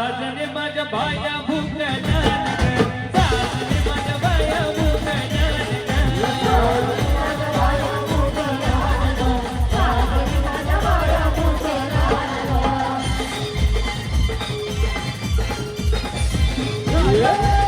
साजने माझ्या भाया Yeah!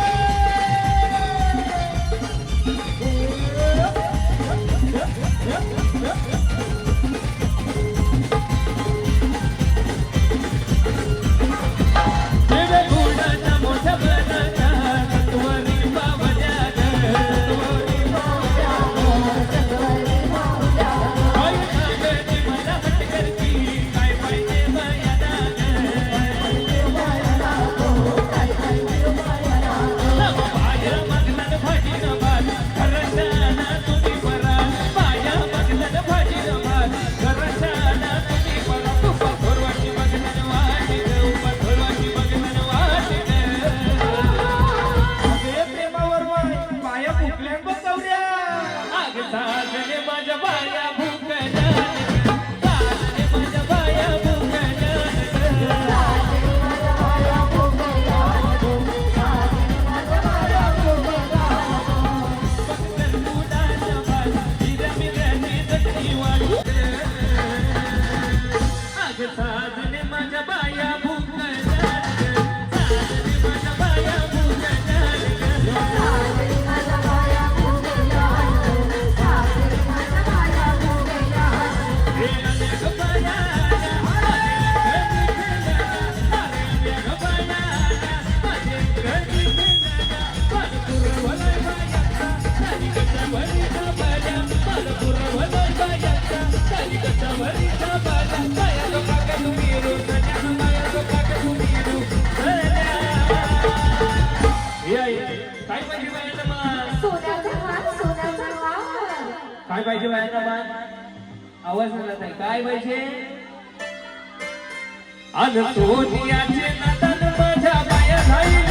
काय पाहिजे हैदराबाद आवाज मला नाही काय पाहिजे? अन सोनियाचे माझ्या माया झाली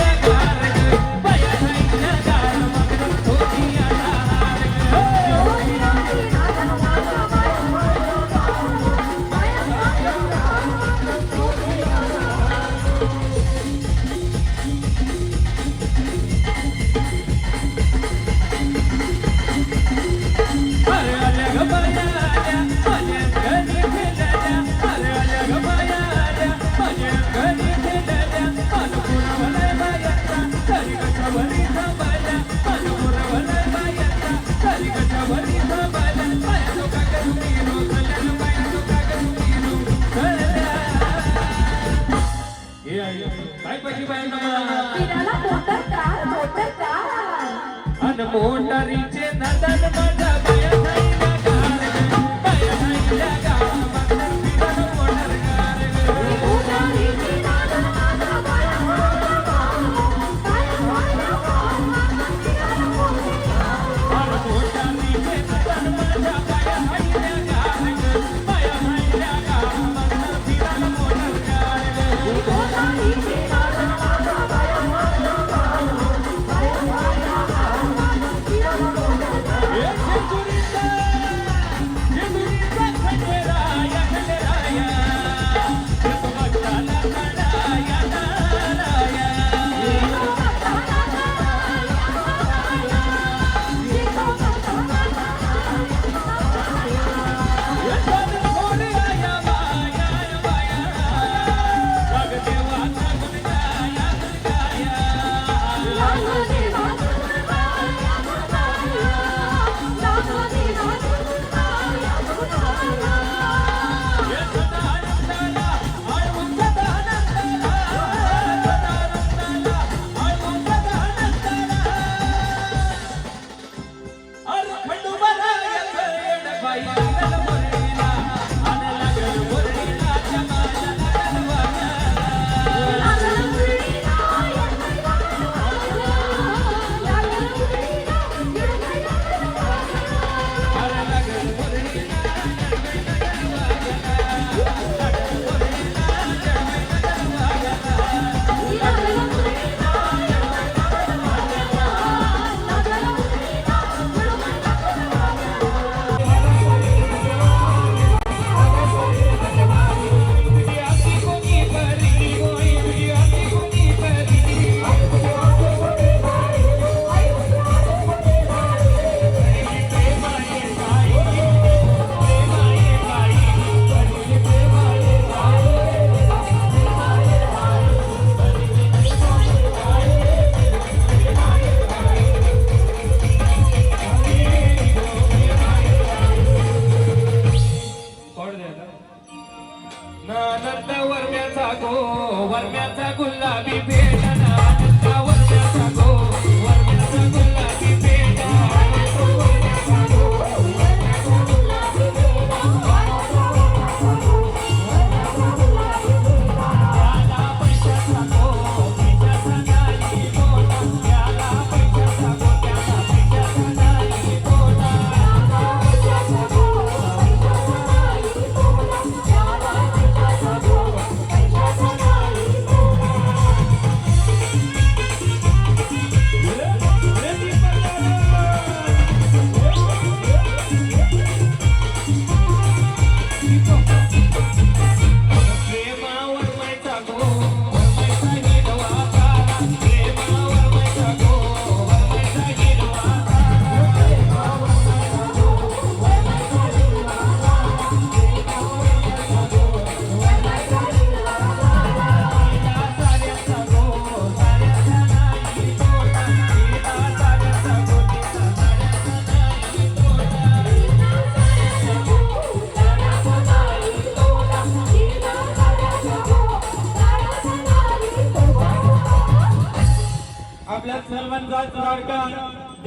મન મોટરી છે નદન મજા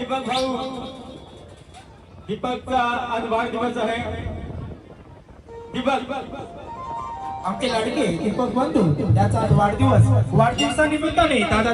दीपक भाऊ दीपकचा आज वाढदिवस आहे. दीपक आमचे लाडके दीपक बंधू त्याचा आज वाढदिवस. वाढदिवसा निमित्ताने दादा